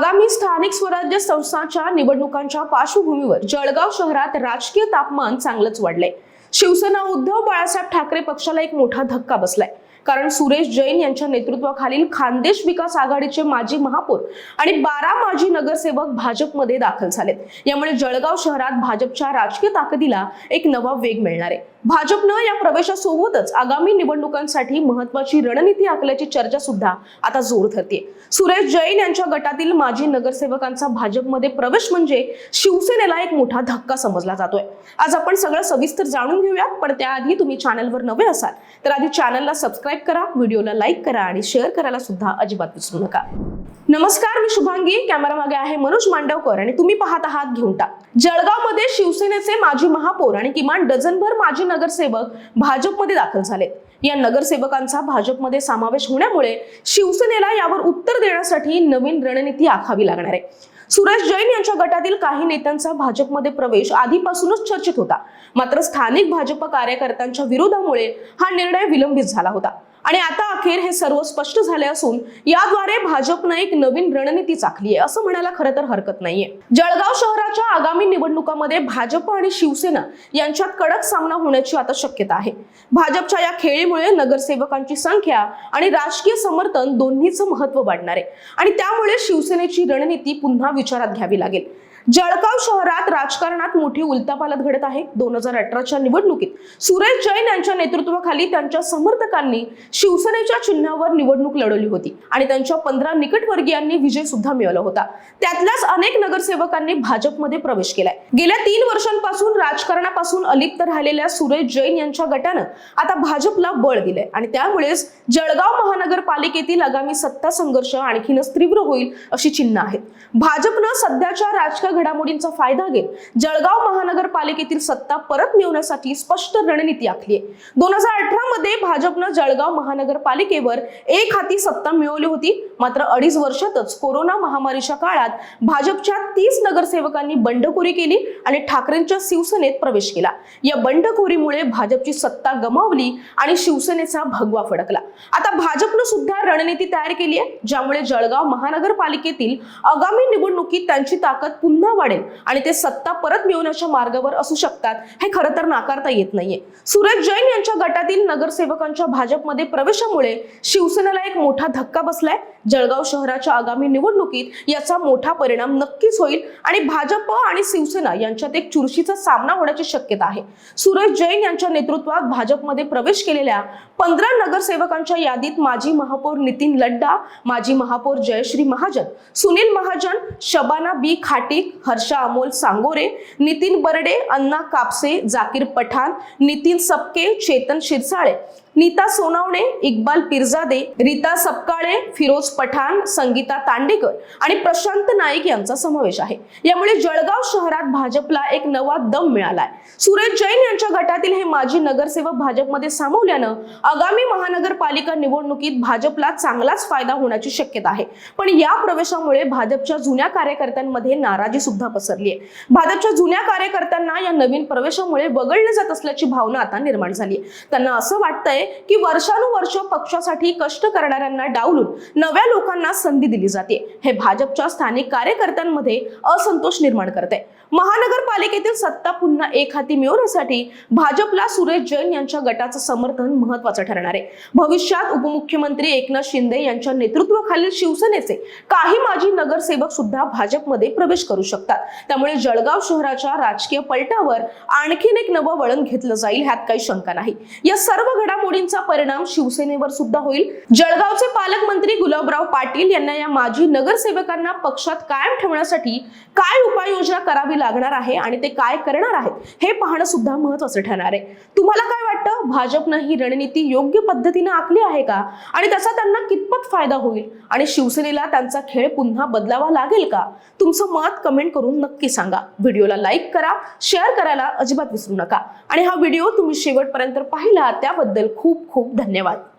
आगामी स्थानिक स्वराज्य संस्थांच्या निवडणुकांच्या पार्श्वभूमीवर जळगाव शहरात राजकीय तापमान चांगलंच वाढलंय. शिवसेना उद्धव बाळासाहेब ठाकरे पक्षाला एक मोठा धक्का बसलाय. कारण सुरेश जैन यांच्या नेतृत्वाखालील खानदेश विकास आघाडीचे माजी महापौर आणि बारा माजी नगरसेवक भाजपमध्ये दाखल झालेत. यामुळे जळगाव शहरात भाजपच्या राजकीय ताकदीला एक नवा वेग मिळणार आहे. भाजपनं या प्रवेशासोबतच आगामी निवडणुकांसाठी महत्वाची रणनीती आखल्याची चर्चा सुद्धा आता जोर धरते सुरेश जैन यांच्या गटातील माजी नगरसेवकांचा भाजपमध्ये प्रवेश म्हणजे शिवसेनेला एक मोठा धक्का समजला जातोय. आज आपण सगळं सविस्तर जाणून घेऊयात पण त्याआधी तुम्ही चॅनलवर नवे असाल तर आधी चॅनलला सबस्क्राईब करा व्हिडिओला लाईक करा आणि शेअर करायला सुद्धा अजिबात विसरू नका. नमस्कार मी शुभांगी. कॅमेरा मागे आहे मनोज मांडवकर आणि तुम्ही पाहत आहात घेऊन टाक जळगावमध्ये शिवसेनेचे माजी महापौर आणि किमान डझनभर माजी नगरसेवक भाजपमध्ये दाखल झालेत. या नगरसेवकांचा भाजपमध्ये समावेश होण्यामुळे शिवसेनेला यावर उत्तर देण्यासाठी नवीन रणनीती आखावी लागणार आहे. सुरेश जैन यांच्या गटातील काही नेत्यांचा भाजपमध्ये प्रवेश आधीपासूनच चर्चेत होता. मात्र स्थानिक भाजप कार्यकर्त्यांच्या विरोधामुळे हा निर्णय विलंबित झाला होता. आणि आता अखेर हे सर्व स्पष्ट झाले असून याद्वारे भाजपनं एक नवीन रणनीती चाखली आहे. असं म्हणायला खरं तर हरकत नाहीये. जळगाव शहराच्या आगामी निवडणुकामध्ये भाजप आणि शिवसेना यांच्यात कडक सामना होण्याची आता शक्यता आहे. भाजपच्या या खेळीमुळे नगरसेवकांची संख्या आणि राजकीय समर्थन दोन्हीचं महत्त्व वाढणार आहे. आणि त्यामुळे शिवसेनेची रणनीती पुन्हा विचारात घ्यावी लागेल. जळगाव शहरात राजकारणात मोठी उलतापालत घडत आहे. दोन हजार अठराच्या निवडणुकीत सुरेश जैन यांच्या नेतृत्वाखाली त्यांच्या समर्थकांनी शिवसेनेच्या चिन्हावर निवडणूक लढवली होती आणि त्यांच्या पंधरा निकटवर्गीयांनी विजय सुद्धा मिळवला होता. त्यातल्याच अनेक नगरसेवकांनी भाजपमध्ये प्रवेश केलाय. गेल्या तीन वर्षांपासून राजकारणापासून अलिप्त राहिलेल्या सुरेश जैन यांच्या गटानं आता भाजपला बळ दिलंय आणि त्यामुळेच जळगाव महानगरपालिकेतील आगामी सत्ता संघर्ष आणखीनच तीव्र होईल अशी चिन्ह आहेत. भाजपनं सध्याच्या राजकारण राजकीय घडामोडींचा फायदा घेत जळगाव महानगरपालिकेतील सत्ता परत मिळवण्यासाठी स्पष्ट रणनीती आखली आहे. दोन हजार अठरा मध्ये भाजपनं जळगाव महानगरपालिकेवर एक हाती सत्ता मिळवली होती. मात्र अडीच वर्षातच कोरोना महामारीच्या काळात भाजपच्या तीस नगरसेवकांनी बंडखोरी केली आणि ठाकरेंच्या शिवसेनेत प्रवेश केला. या बंडखोरीमुळे भाजपची सत्ता गमावली आणि शिवसेनेचा भगवा फडकला. आता भाजपनं सुद्धा रणनीती तयार केली आहे ज्यामुळे जळगाव महानगरपालिकेतील आगामी निवडणुकीत त्यांची ताकद पुन्हा वाढेल आणि ते सत्ता परत मिळवण्याच्या मार्गावर असू शकतात हे खरं तर नाकारता येत नाहीये. सुरज जैन यांच्या गटातील नगरसेवकांच्या भाजपमध्ये प्रवेशामुळे शिवसेनेला एक मोठा धक्का बसलाय. जळगाव शहराच्या आगामी निवडणुकीत याचा मोठा परिणाम नक्कीच होईल आणि भाजप आणि शिवसेना यांच्यात एक चुरशीचा सामना होण्याची शक्यता आहे. सुरज जैन यांच्या नेतृत्वात भाजपमध्ये प्रवेश केलेल्या पंधरा नगरसेवकांच्या यादीत माजी महापौर नितीन लड्डा माजी महापौर जयश्री महाजन सुनील महाजन शबाना बी खाटीक हर्षा अमोल सांगोरे नितीन बर्डे अण्णा कापसे जाकीर पठाण नितीन सपके चेतन शिरसाळे. नीता सोनावणे इक्बाल पिरजादे रीता सपकाळे फिरोज पठाण संगीता तांडेकर आणि प्रशांत नाईक यांचा समावेश आहे. यामुळे जळगाव शहरात भाजपला एक नवा दम मिळालाय. सुरेश जैन यांच्या गटातील हे माजी नगरसेवक भाजपमध्ये सामावल्यानं आगामी महानगरपालिका निवडणुकीत भाजपला चांगलाच फायदा होण्याची शक्यता आहे. पण या प्रवेशामुळे भाजपच्या जुन्या कार्यकर्त्यांमध्ये नाराजी सुद्धा पसरली आहे भाजपच्या जुन्या कार्यकर्त्यांना या नवीन प्रवेशामुळे वगळले जात असल्याची भावना आता निर्माण झाली आहे त्यांना असं वाटतंय की वर्षानुवर्ष पक्षासाठी कष्ट करणाऱ्यांना डावलून नव्या लोकांना संधी दिली जाते. हे भाजपच्या स्थानिक कार्यकर्त्यांमध्ये असंतोष निर्माण करते. महानगरपालिकेतील सत्ता पुन्हा एक हाती मिळवण्यासाठी भाजपला सुरेश जैन यांच्या गटाचं समर्थन महत्वाचं ठरणार आहे. भविष्यात उपमुख्यमंत्री एकनाथ शिंदे यांच्या नेतृत्वाखालील शिवसेनेचे काही माजी नगरसेवक सुद्धा भाजपमध्ये प्रवेश करू शकतात. त्यामुळे जळगाव शहराच्या राजकीय पलटावर आणखीन एक नवं वळण घेतलं जाईल ह्यात काही शंका नाही. या सर्व घडामोडींचा परिणाम शिवसेनेवर सुद्धा होईल. जळगावचे पालकमंत्री गुलाबराव पाटील यांना या माजी नगरसेवकांना पक्षात कायम ठेवण्यासाठी काय उपाययोजना करावी लागणार आहे आणि ते काय करणार आहेत हे पाहणं सुद्धा महत्वाचं ठरणार आहे. तुम्हाला काय वाटतं? भाजपनं ही रणनीती योग्य पद्धतीने आखली आहे का? आणि त्याचा त्यांना कितपत फायदा होईल? आणि शिवसेनेला त्यांचा खेळ पुन्हा बदलावा लागेल का? तुमचं मत कमेंट करून नक्की सांगा. व्हिडिओला लाईक करा शेअर करायला अजिबात विसरू नका. आणि हा व्हिडिओ तुम्ही शेवटपर्यंत पाहिला त्याबद्दल खूप खूप धन्यवाद.